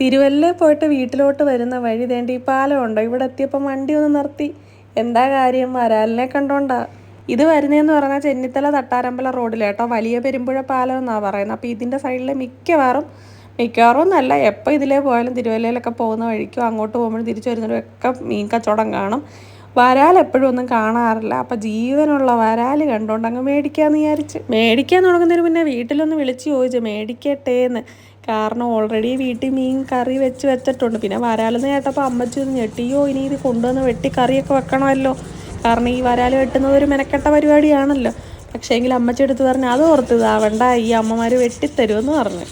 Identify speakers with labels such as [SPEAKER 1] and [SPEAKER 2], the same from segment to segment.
[SPEAKER 1] തിരുവല്ല പോയിട്ട് വീട്ടിലോട്ട് വരുന്ന വഴി തേണ്ടി ഈ പാലം ഉണ്ടോ? ഇവിടെ എത്തിയപ്പോൾ വണ്ടി ഒന്ന് നിർത്തി. എന്താ കാര്യം? വരാലിനെ കണ്ടോണ്ടാ. ഇത് വരുന്നതെന്ന് പറഞ്ഞാൽ ചെന്നിത്തല തട്ടാരമ്പല റോഡിലേട്ടോ വലിയ പെരുമ്പുഴ പാലം എന്നാണ് പറയുന്നത് അപ്പോൾ ഇതിന്റെ സൈഡിൽ മിക്കവാറും മിക്കവാറും എന്നല്ല എപ്പോൾ ഇതിലേ പോയാലും തിരുവല്ലയിലൊക്കെ പോകുന്ന വഴിക്കോ അങ്ങോട്ട് പോകുമ്പോഴും തിരിച്ചു വരുന്നവരും ഒക്കെ മീൻ കച്ചവടം കാണും. വരാൽ എപ്പോഴും ഒന്നും കാണാറില്ല. അപ്പം ജീവനുള്ള വരാൽ കണ്ടോണ്ട് അങ്ങ് മേടിക്കാമെന്ന് വിചാരിച്ച്. മേടിക്കാൻ തുടങ്ങുന്നതിന് മുന്നേ വീട്ടിലൊന്ന് വിളിച്ച് ചോദിച്ചു മേടിക്കട്ടേന്ന്. കാരണം ഓൾറെഡി വീട്ടിൽ മീൻ കറി വെച്ച് വെച്ചിട്ടുണ്ട്. പിന്നെ വരാലെന്ന് കേട്ടപ്പോൾ അമ്മച്ചി ഒന്ന് ഞെട്ടിയോ ഇനി ഇത് കൊണ്ടുവന്ന് വെട്ടി കറിയൊക്കെ വെക്കണമല്ലോ. കാരണം ഈ വരാൽ വെട്ടുന്നത് ഒരു മെനക്കെട്ട പരിപാടിയാണല്ലോ. പക്ഷേങ്കിൽ അമ്മച്ചി എടുത്ത് പറഞ്ഞു അത് ഓർത്ത് ഇതാവണ്ട ഈ അമ്മമാർ വെട്ടിത്തരുമെന്ന് പറഞ്ഞു.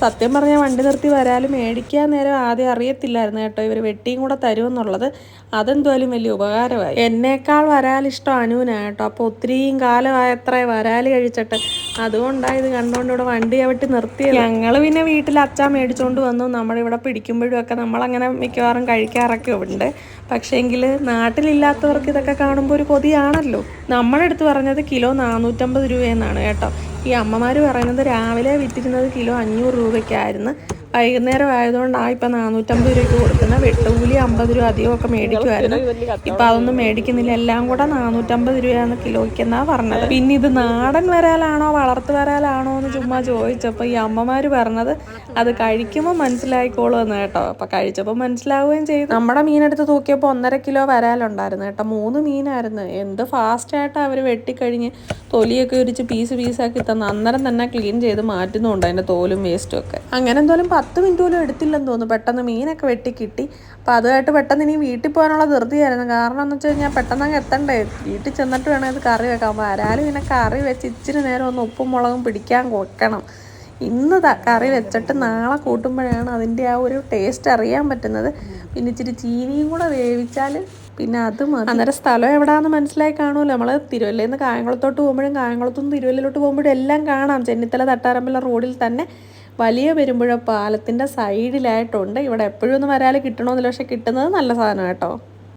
[SPEAKER 1] സത്യം പറഞ്ഞാൽ വണ്ടി നിർത്തി വരാലും മേടിക്കാൻ നേരം ആദ്യം അറിയത്തില്ലായിരുന്നു കേട്ടോ. ഇവർ വെട്ടിയും കൂടെ തരുമെന്നുള്ളത്. അതെന്തായാലും വലിയ ഉപകാരമായി. എന്നേക്കാൾ വരാൽ ഇഷ്ടം അനുവിനാ കേട്ടോ. അപ്പോൾ ഒത്തിരിയും കാലമായത്ര വരാൽ കഴിച്ചിട്ട്. അതുകൊണ്ടാണ് ഇത് കണ്ടുകൊണ്ട് ഇവിടെ വണ്ടി ചവിട്ടി നിർത്തിയത്. ഞങ്ങൾ പിന്നെ വീട്ടിൽ അച്ഛാ മേടിച്ചുകൊണ്ട് വന്നു. നമ്മളിവിടെ പിടിക്കുമ്പോഴും ഒക്കെ നമ്മളങ്ങനെ മിക്കവാറും കഴിക്കാറൊക്കെ ഉണ്ട്. പക്ഷേങ്കിൽ നാട്ടിലില്ലാത്തവർക്ക് ഇതൊക്കെ കാണുമ്പോൾ ഒരു കൊതിയാണല്ലോ. നമ്മളെടുത്ത് പറഞ്ഞത് കിലോ നാനൂറ്റമ്പത് രൂപയെന്നാണ് കേട്ടോ. ഈ അമ്മമാർ പറയുന്നത് രാവിലെ വിറ്റിരുന്നത് കിലോ അഞ്ഞൂറ് രൂപയ്ക്കായിരുന്നു. വൈകുന്നേരം ആയതുകൊണ്ടാണ് ഇപ്പം നാനൂറ്റമ്പത് രൂപയ്ക്ക് കൊടുക്കുന്നത് വെട്ടുകൂലി അമ്പത് രൂപ അധികമൊക്കെ മേടിക്കുമായിരുന്നു ഇപ്പം അതൊന്നും മേടിക്കുന്നില്ല. എല്ലാം കൂടെ നാനൂറ്റമ്പത് രൂപയാണ് കിലോയ്ക്ക് എന്നാണ് പറഞ്ഞത്. പിന്നെ ഇത് നാടൻ വരാലാണോ വളർത്തു വരാലാണോ എന്ന് ചുമ്മാ ചോദിച്ചപ്പോൾ ഈ അമ്മമാർ പറഞ്ഞത് അത് കഴിക്കുമ്പോൾ മനസ്സിലായിക്കോളൂ എന്ന് കേട്ടോ. അപ്പം കഴിച്ചപ്പോൾ മനസ്സിലാവുകയും ചെയ്തു. നമ്മുടെ മീനെടുത്ത് തൂക്കിയപ്പോൾ ഒന്നര കിലോ വരാലുണ്ടായിരുന്നു കേട്ടോ. മൂന്ന് മീനായിരുന്നു. എന്ത് ഫാസ്റ്റായിട്ടാണ് അവർ വെട്ടിക്കഴിഞ്ഞ് തൊലിയൊക്കെ ഉരിച്ച് പീസ് പീസാക്കി തന്നെ അന്നേരം തന്നെ ക്ലീൻ ചെയ്ത് മാറ്റുന്നുണ്ട് അതിന്റെ തോലും വേസ്റ്റും ഒക്കെ. അങ്ങനെ എന്തായാലും പത്ത് മിനിറ്റ് പോലും എടുത്തില്ലെന്ന് തോന്നുന്നു. പെട്ടെന്ന് മീനൊക്കെ വെട്ടി കിട്ടി. അപ്പോൾ അതുമായിട്ട് പെട്ടെന്ന് ഇനി വീട്ടിൽ പോകാനുള്ള ധൃതിയായിരുന്നു. കാരണം എന്ന് വെച്ച് കഴിഞ്ഞാൽ പെട്ടെന്ന് അങ്ങ് എത്തണ്ടേ? വീട്ടിൽ ചെന്നിട്ട് വേണം ഇത് കറി വെക്കാൻ. ആരാലും പിന്നെ കറി വെച്ച് ഇച്ചിരി നേരം ഒന്ന് ഉപ്പും മുളകും പിടിക്കാൻ വെക്കണം. ഇന്ന് കറി വെച്ചിട്ട് നാളെ കൂട്ടുമ്പോഴാണ് അതിന്റെ ആ ഒരു ടേസ്റ്റ് അറിയാൻ പറ്റുന്നത്. പിന്നെ ഇച്ചിരി ചീനിയും കൂടെ വേവിച്ചാൽ പിന്നെ അത് മതി. അന്നേരം സ്ഥലം എവിടെയാണെന്ന് മനസ്സിലായി കാണുമല്ലോ. നമ്മൾ തിരുവല്ലയിൽ നിന്ന് കായംകുളത്തോട്ട് പോകുമ്പോഴും കായംകുളത്തുനിന്ന് തിരുവല്ലയിലോട്ട് പോകുമ്പോഴും എല്ലാം കാണാം. ചെന്നിത്തല തട്ടാരമ്പല റോഡിൽ തന്നെ. വലിയ പെരുമ്പുഴ പാലത്തിന്റെ സൈഡിലായിട്ടുണ്ട്. ഇവിടെ എപ്പോഴും ഒന്നും വരാൽ കിട്ടണമെന്നില്ല പക്ഷേ കിട്ടുന്നത് നല്ല സാധനം കേട്ടോ.